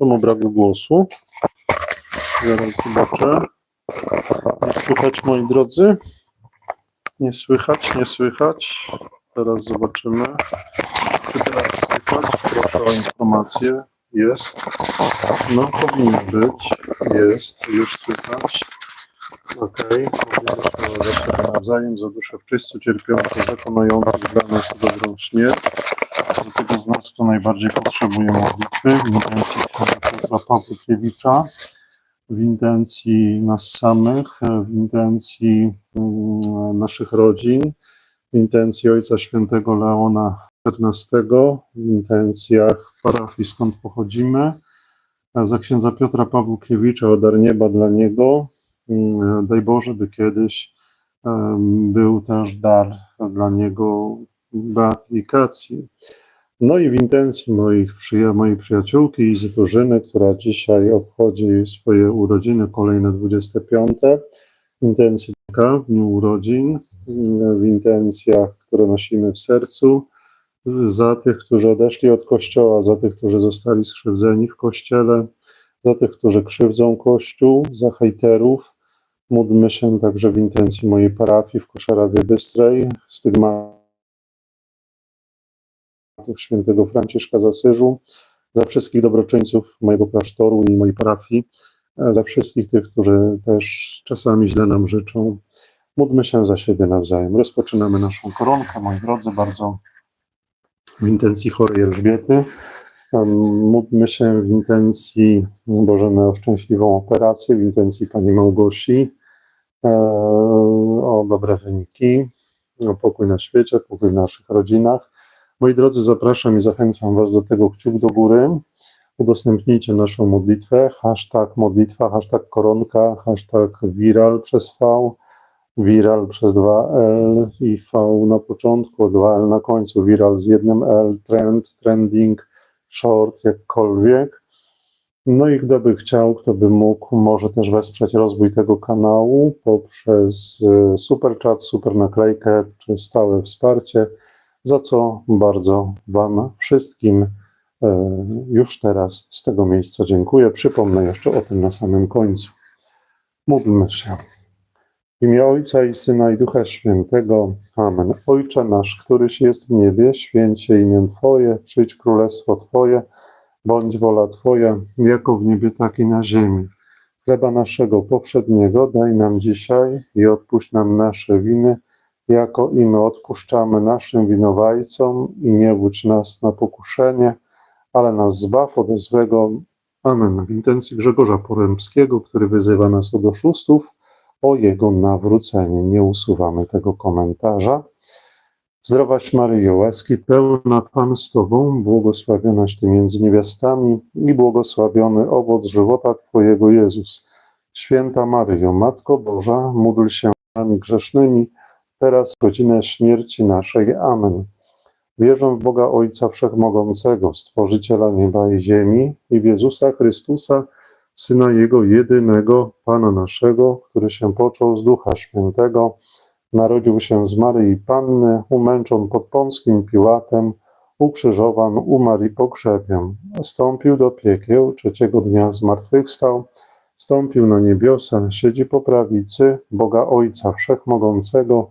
Czemu braku głosu? Zaraz zobaczę. Nie słychać, moi drodzy? Nie słychać, nie słychać. Teraz zobaczymy. Czy teraz słychać? Proszę o informację. Jest. No, powinno być. Jest. Już słychać. Okej. Okay. Zaczynamy nawzajem za duszę w czystu, cierpiących, wykonujących dla nas dobrą śmierć. Dlatego z nas, kto najbardziej potrzebuje modlitwy, w intencji księdza Pawłkiewicza, w intencji nas samych, w intencji mm, naszych rodzin, w intencji Ojca Świętego Leona XIV, w intencjach parafii, skąd pochodzimy, za księdza Piotra Pawłkiewicza o dar nieba dla niego. Mm, Daj Boże, by kiedyś był też dar dla niego beatyfikacji. No i w intencji moich przyja- mojej przyjaciółki Izyturzyny, która dzisiaj obchodzi swoje urodziny, kolejne 25. W intencji w dniu urodzin, w intencjach, które nosimy w sercu, za tych, którzy odeszli od Kościoła, za tych, którzy zostali skrzywdzeni w Kościele, za tych, którzy krzywdzą Kościół, za hejterów. Módlmy się także w intencji mojej parafii w Koszarawie Bystrej, stygmatów świętego Franciszka z Asyżu, za wszystkich dobroczyńców mojego klasztoru i mojej parafii, e, za wszystkich tych, którzy też czasami źle nam życzą. Módlmy się za siebie nawzajem. Rozpoczynamy naszą koronkę, moi drodzy, bardzo w intencji chorej Elżbiety. Módlmy się w intencji Bożemy o szczęśliwą operację, w intencji Pani Małgosi, e, o dobre wyniki, o pokój na świecie, pokój w naszych rodzinach. Moi drodzy, zapraszam i zachęcam Was do tego kciuk do góry. Udostępnijcie naszą modlitwę. Hashtag modlitwa, hashtag koronka, hashtag viral przez V, viral przez 2L i V na początku, 2L na końcu, viral z jednym L, trend, trending, short, jakkolwiek. No i kto by chciał, kto by mógł, może też wesprzeć rozwój tego kanału poprzez e, super chat, super naklejkę czy stałe wsparcie za co bardzo Wam wszystkim e, już teraz z tego miejsca dziękuję. Przypomnę jeszcze o tym na samym końcu. Módlmy się. W imię Ojca i Syna i Ducha Świętego. Amen. Ojcze nasz, któryś jest w niebie, święć się imię Twoje, przyjdź królestwo Twoje, bądź wola Twoja, jako w niebie, tak i na ziemi. Chleba naszego poprzedniego daj nam dzisiaj i odpuść nam nasze winy, jako i my odpuszczamy naszym winowajcom i nie wódź nas na pokuszenie, ale nas zbaw ode złego. Amen. W intencji Grzegorza Porębskiego, który wyzywa nas od oszustów, o jego nawrócenie. Nie usuwamy tego komentarza. Zdrowaś Maryjo, łaski pełna Pan z Tobą, błogosławionaś Ty między niewiastami i błogosławiony owoc żywota Twojego Jezus. Święta Maryjo, Matko Boża, módl się nami grzesznymi, teraz godzinę śmierci naszej. Amen. Wierzę w Boga Ojca Wszechmogącego, Stworzyciela nieba i ziemi i w Jezusa Chrystusa, Syna Jego jedynego, Pana naszego, który się począł z Ducha Świętego, narodził się z Maryi Panny, umęczon pod Pąskim Piłatem, ukrzyżowan, umarł i pogrzebion. Stąpił do piekieł, trzeciego dnia zmartwychwstał, stąpił na niebiosa, siedzi po prawicy Boga Ojca Wszechmogącego,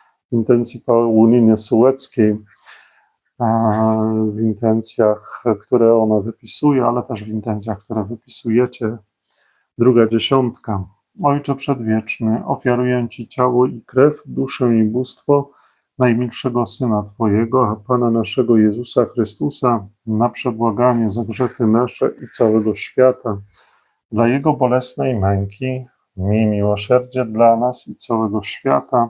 Intencji Sułeckiej, a w intencjach, które ona wypisuje, ale też w intencjach, które wypisujecie. Druga dziesiątka. Ojcze Przedwieczny, ofiaruję Ci ciało i krew, duszę i bóstwo najmilszego Syna Twojego, a Pana naszego Jezusa Chrystusa, na przebłaganie za grzechy nasze i całego świata, dla Jego bolesnej męki, miej miłosierdzie dla nas i całego świata,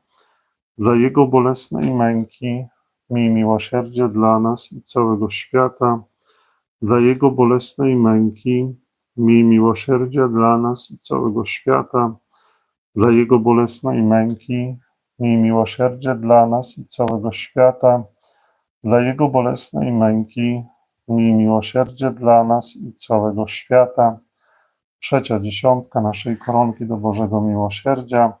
dla Jego bolesnej męki, miej miłosierdzie dla nas i całego świata, dla Jego bolesnej męki, miej miłosierdzie dla nas i całego świata, dla Jego bolesnej męki, miej miłosierdzie dla nas i całego świata, dla Jego bolesnej męki, miej miłosierdzie dla nas i całego świata. Trzecia dziesiątka naszej koronki do Bożego Miłosierdzia.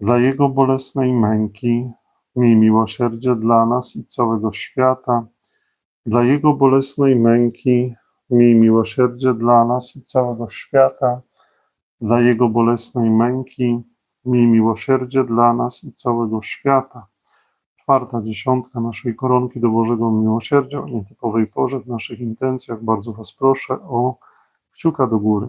Dla Jego bolesnej męki, miej miłosierdzie dla nas i całego świata. Dla Jego bolesnej męki, miej miłosierdzie dla nas i całego świata. Dla Jego bolesnej męki, miej miłosierdzie dla nas i całego świata. Czwarta dziesiątka naszej koronki do Bożego Miłosierdzia o nietypowej porze w naszych intencjach. Bardzo Was proszę o kciuka do góry.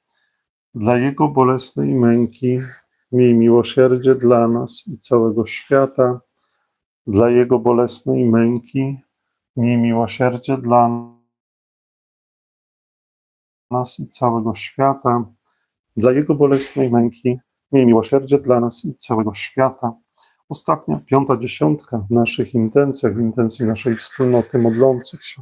Dla Jego bolesnej męki, miej miłosierdzie dla nas i całego świata. Dla Jego bolesnej męki, miej miłosierdzie dla nas i całego świata. Dla Jego bolesnej męki, miej miłosierdzie dla nas i całego świata. Ostatnia, piąta dziesiątka w naszych intencjach, w intencji naszej wspólnoty modlących się.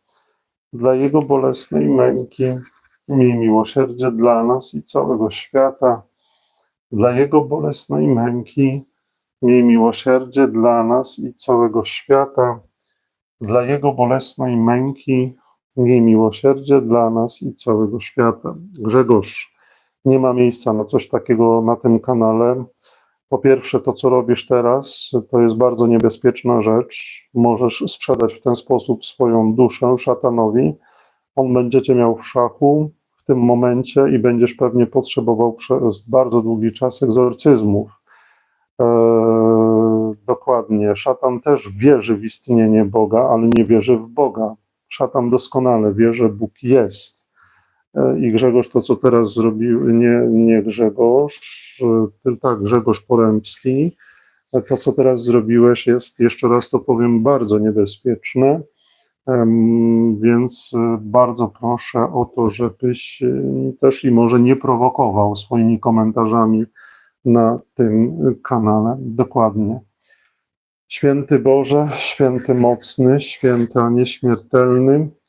Dla Jego bolesnej męki, miej miłosierdzie dla nas i całego świata. Dla Jego bolesnej męki, miej miłosierdzie dla nas i całego świata. Dla Jego bolesnej męki, miej miłosierdzie dla nas i całego świata. Grzegorz, nie ma miejsca na coś takiego na tym kanale. Po pierwsze, to co robisz teraz, to jest bardzo niebezpieczna rzecz. Możesz sprzedać w ten sposób swoją duszę szatanowi. On będzie cię miał w szachu w tym momencie i będziesz pewnie potrzebował przez bardzo długi czas egzorcyzmów. Eee, dokładnie. Szatan też wierzy w istnienie Boga, ale nie wierzy w Boga. Szatan doskonale wie, że Bóg jest. E, I Grzegorz to, co teraz zrobił, nie, nie Grzegorz, e, tylko tak, Grzegorz Porębski, e, to, co teraz zrobiłeś, jest, jeszcze raz to powiem, bardzo niebezpieczne. Więc bardzo proszę o to, żebyś też i może nie prowokował swoimi komentarzami na tym kanale. Dokładnie. Święty Boże, święty mocny, święty a nieśmiertelny,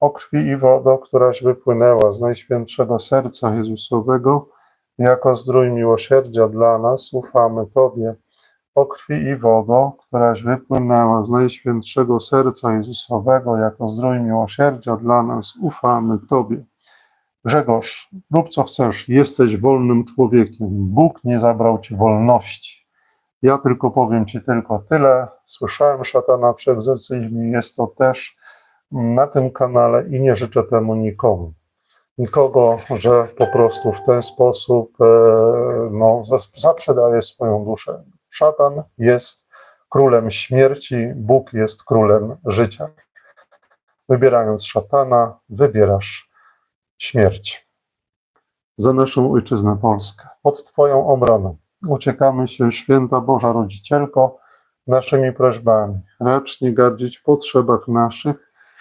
O krwi i wodo, któraś wypłynęła z Najświętszego Serca Jezusowego, jako zdrój miłosierdzia dla nas, ufamy Tobie. O krwi i wodo, któraś wypłynęła z Najświętszego Serca Jezusowego, jako zdrój miłosierdzia dla nas, ufamy Tobie. Grzegorz, rób co chcesz, jesteś wolnym człowiekiem. Bóg nie zabrał Ci wolności. Ja tylko powiem Ci tylko tyle. Słyszałem szatana przy egzorcyzmie, jest to też na tym kanale i nie życzę temu nikomu. Nikogo, że po prostu w ten sposób e, no, zaprzedaje swoją duszę. Szatan jest królem śmierci, Bóg jest królem życia. Wybierając szatana, wybierasz śmierć. Za naszą ojczyznę Polskę, pod Twoją obronę. Uciekamy się, święta Boża Rodzicielko, naszymi prośbami. Racz nie gardzić potrzebach naszych,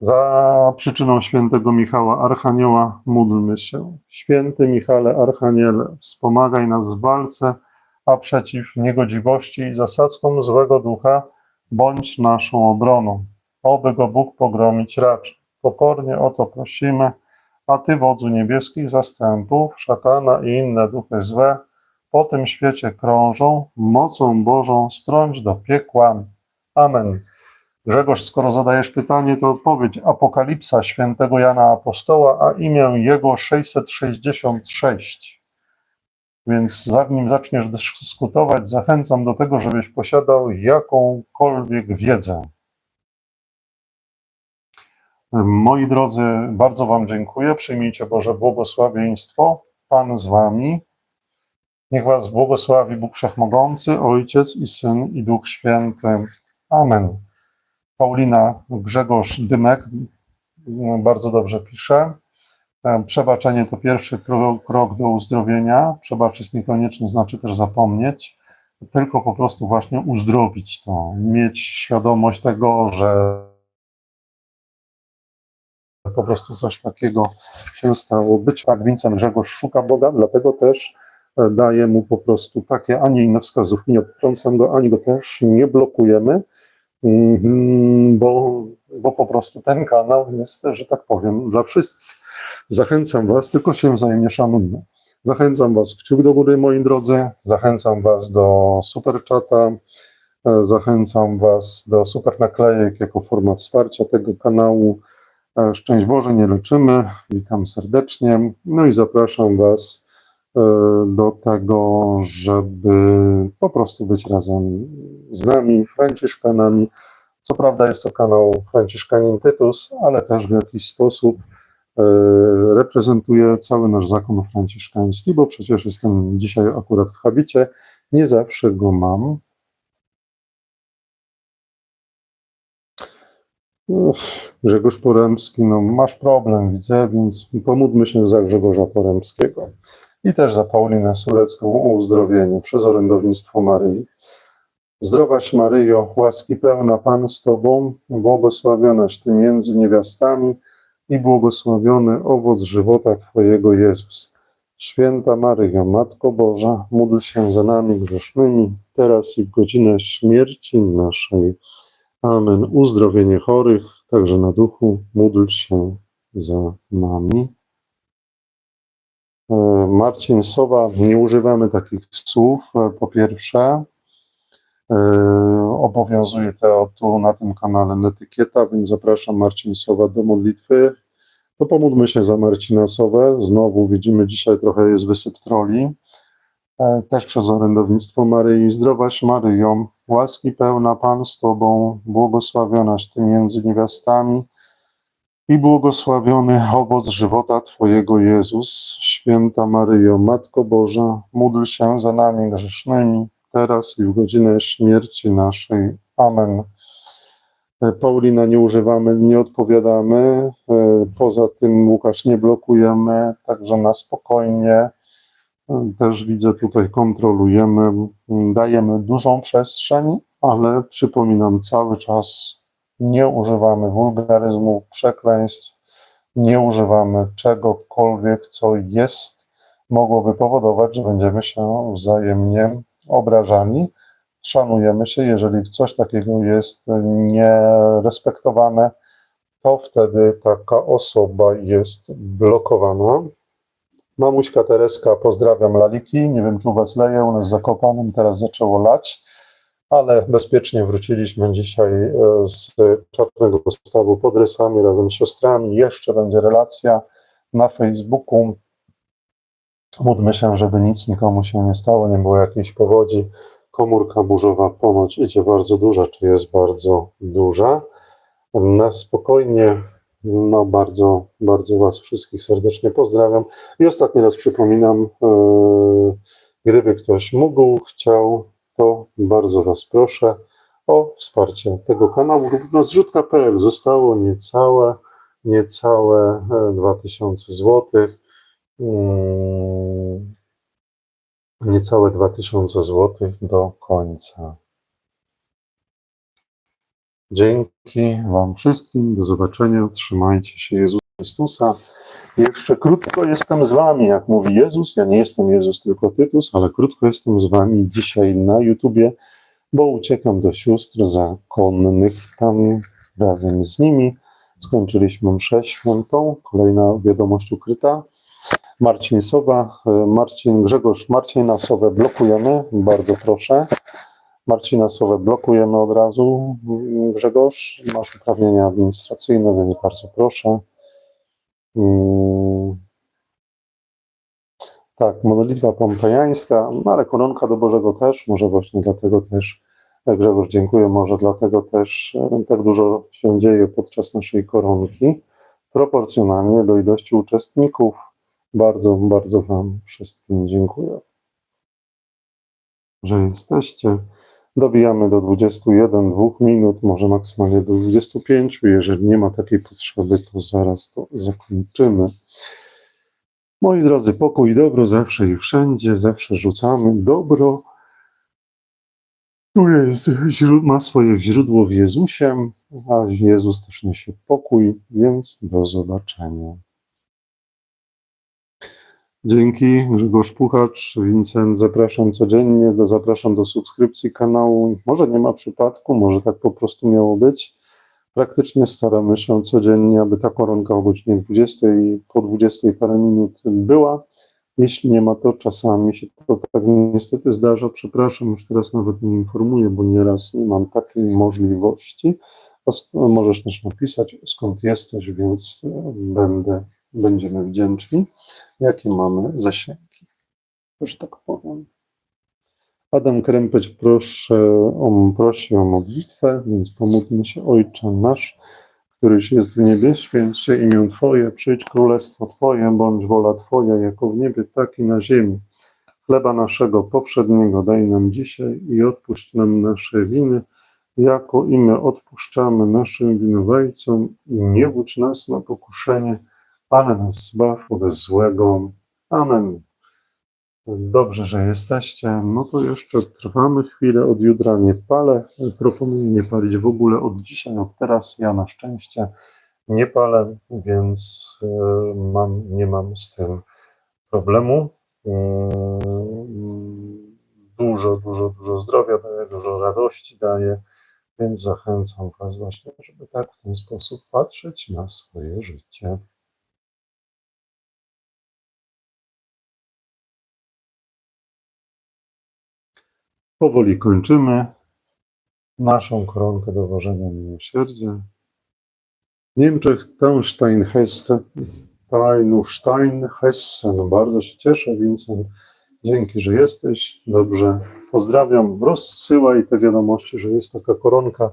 Za przyczyną świętego Michała Archanioła módlmy się. Święty Michale Archaniele, wspomagaj nas w walce, a przeciw niegodziwości i zasadzkom złego ducha bądź naszą obroną. Oby go Bóg pogromić raczy. Pokornie o to prosimy, a Ty, wodzu niebieskich zastępów, szatana i inne duchy złe, po tym świecie krążą, mocą Bożą strąć do piekła. Amen. Grzegorz, skoro zadajesz pytanie, to odpowiedź. Apokalipsa świętego Jana Apostoła, a imię jego 666. Więc zanim zaczniesz dyskutować, zachęcam do tego, żebyś posiadał jakąkolwiek wiedzę. Moi drodzy, bardzo Wam dziękuję. Przyjmijcie Boże błogosławieństwo. Pan z Wami. Niech Was błogosławi Bóg Wszechmogący, Ojciec i Syn i Duch Święty. Amen. Paulina Grzegorz Dymek mm, bardzo dobrze pisze. E, Przebaczenie to pierwszy krok, do uzdrowienia. Przebaczyć niekoniecznie znaczy też zapomnieć, tylko po prostu właśnie uzdrowić to, mieć świadomość tego, że po prostu coś takiego się stało. Być tak, Wincent Grzegorz szuka Boga, dlatego też e, daję mu po prostu takie, a nie inne wskazówki, nie odtrącam go, ani go też nie blokujemy, bo, bo po prostu ten kanał jest, że tak powiem, dla wszystkich. Zachęcam Was, tylko się wzajemnie szanujmy. Zachęcam Was kciuk do góry, moi drodzy. Zachęcam Was do super czata. E, Zachęcam Was do super naklejek jako forma wsparcia tego kanału. E, Szczęść Boże, nie leczymy. Witam serdecznie. No i zapraszam Was do tego, żeby po prostu być razem z nami, Franciszkanami. Co prawda jest to kanał Franciszkanin Tytus, ale też w jakiś sposób e, reprezentuje cały nasz zakon franciszkański, bo przecież jestem dzisiaj akurat w habicie, nie zawsze go mam. Grzegorz Poremski, no masz problem, widzę, więc pomódlmy się za Grzegorza Poremskiego i też za Paulinę Sulecką o uzdrowienie przez orędownictwo Maryi. Zdrowaś Maryjo, łaski pełna Pan z Tobą, błogosławionaś Ty między niewiastami i błogosławiony owoc żywota Twojego Jezus. Święta Maryjo, Matko Boża, módl się za nami grzesznymi, teraz i w godzinę śmierci naszej. Amen. Uzdrowienie chorych, także na duchu, módl się za nami. E, Marcin Sowa, nie używamy takich słów. E, Po pierwsze, e, obowiązuje to tu na tym kanale etykieta, więc zapraszam Marcin Sowa do modlitwy. To pomódlmy się za Marcina Sowę. Znowu widzimy dzisiaj trochę jest wysyp troli. Też przez orędownictwo Maryi. Zdrowaś Maryjo, łaski pełna Pan z Tobą, błogosławionaś Ty między niewiastami i błogosławiony owoc żywota Twojego Jezus. Święta Maryjo, Matko Boża, módl się za nami grzesznymi, teraz i w godzinę śmierci naszej. Amen. E, Paulina nie używamy, nie odpowiadamy. E, Poza tym Łukasz nie blokujemy, także na spokojnie. E, Też widzę tutaj kontrolujemy, dajemy dużą przestrzeń, ale przypominam cały czas nie używamy wulgaryzmu, przekleństw, nie używamy czegokolwiek, co jest, mogłoby powodować, że będziemy się wzajemnie obrażani. Szanujemy się, jeżeli coś takiego jest nierespektowane, to wtedy taka osoba jest blokowana. Mamuśka Tereska, pozdrawiam laliki. Nie wiem, czy u Was leje, u nas w Zakopanem teraz zaczęło lać, ale bezpiecznie wróciliśmy dzisiaj e, z czarnego postawu pod rysami razem z siostrami. Jeszcze będzie relacja na Facebooku. Módlmy się, żeby nic nikomu się nie stało, nie było jakiejś powodzi. Komórka burzowa ponoć idzie bardzo duża, czy jest bardzo duża. Na spokojnie, no bardzo, bardzo Was wszystkich serdecznie pozdrawiam. I ostatni raz przypominam, e, gdyby ktoś mógł, chciał, to bardzo Was proszę o wsparcie tego kanału. No, zrzutka.pl zostało niecałe, niecałe e, 2000 złotych. Mm, Niecałe 2000 złotych do końca. Dzięki Wam wszystkim. Do zobaczenia. Trzymajcie się Jezusa Chrystusa. Jeszcze krótko jestem z Wami, jak mówi Jezus. Ja nie jestem Jezus, tylko Tytus, ale krótko jestem z Wami dzisiaj na YouTubie, bo uciekam do sióstr zakonnych. Tam razem z nimi skończyliśmy mszę świętą. Kolejna wiadomość ukryta. Marcin Sowa, e, Marcin Grzegorz, Marcina Sowę blokujemy, bardzo proszę. Marcina Sowę blokujemy od razu. Mm, Grzegorz, masz uprawnienia administracyjne, więc bardzo proszę. Tak, modlitwa pompejańska, no ale koronka do Bożego też, może właśnie dlatego też, e, Grzegorz, dziękuję, może dlatego też e, tak dużo się dzieje podczas naszej koronki, proporcjonalnie do ilości uczestników. Bardzo, bardzo Wam wszystkim dziękuję, że jesteście. Dobijamy do 21, 2 minut, może maksymalnie do 25. Jeżeli nie ma takiej potrzeby, to zaraz to zakończymy. Moi drodzy, pokój i dobro zawsze i wszędzie, zawsze rzucamy dobro które jest, ma swoje źródło w Jezusie, a Jezus też niesie pokój, więc do zobaczenia. Dzięki, Grzegorz Puchacz, Vincent, zapraszam codziennie, do, zapraszam do subskrypcji kanału. Może nie ma przypadku, może tak po prostu miało być. Praktycznie staramy się codziennie, aby ta koronka o godzinie 20 i po 20 parę minut była. Jeśli nie ma, to czasami się to tak niestety zdarza. Przepraszam, już teraz nawet nie informuję, bo nieraz nie mam takiej możliwości. Możesz też napisać, skąd jesteś, więc będę, będziemy wdzięczni. Jakie mamy zasięgi? Że tak powiem. Adam Krępeć proszę o, prosi o modlitwę, więc pomódlmy się. Ojcze nasz, któryś jest w niebie, święć się imię Twoje, przyjdź królestwo Twoje, bądź wola Twoja, jako w niebie, tak i na ziemi. Chleba naszego poprzedniego daj nam dzisiaj i odpuść nam nasze winy, jako i my odpuszczamy naszym winowajcom i nie wódź nas na pokuszenie, ale nas zbaw od złego. Amen. Dobrze, że jesteście. No to jeszcze trwamy chwilę. Od jutra nie palę. Proponuję nie palić w ogóle od dzisiaj, od teraz. Ja na szczęście nie palę, więc e, mam, nie mam z tym problemu. Mm, Dużo, dużo, dużo zdrowia daje, dużo radości daje, więc zachęcam Was właśnie, żeby tak w ten sposób patrzeć na swoje życie. Powoli kończymy naszą koronkę dowożenia miłosierdzia. W Niemczech Taunstein Hesse, Tainstein Hessen. Bardzo się cieszę, Vincent. Dzięki, że jesteś. Dobrze. Pozdrawiam. Rozsyłaj te wiadomości, że jest taka koronka.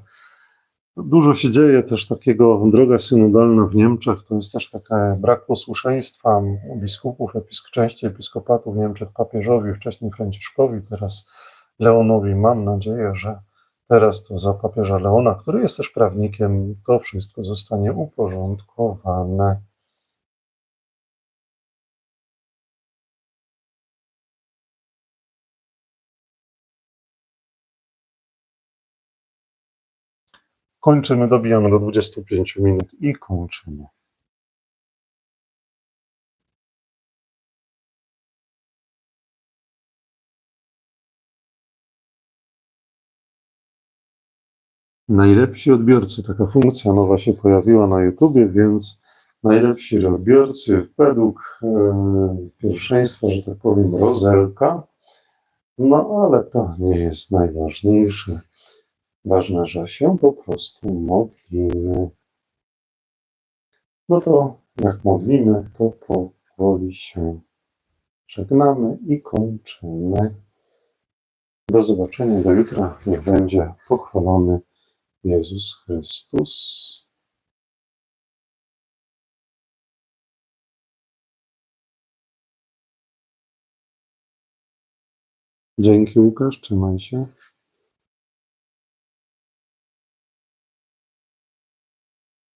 Dużo się dzieje też takiego, droga synodalna w Niemczech, to jest też taki brak posłuszeństwa biskupów, episk części episkopatów w Niemczech papieżowi, wcześniej Franciszkowi, teraz Leonowi. Mam nadzieję, że teraz to za papieża Leona, który jest też prawnikiem, to wszystko zostanie uporządkowane. Kończymy, dobijamy do 25 minut i kończymy. Najlepsi odbiorcy, taka funkcja nowa się pojawiła na YouTubie, więc najlepsi odbiorcy według e, pierwszeństwa, że tak powiem, rozelka. No ale to nie jest najważniejsze. Ważne, że się po prostu modlimy. No to jak modlimy, to powoli się żegnamy i kończymy. Do zobaczenia do jutra. Niech będzie pochwalony Jezus Chrystus. Dzięki Łukasz, trzymaj się.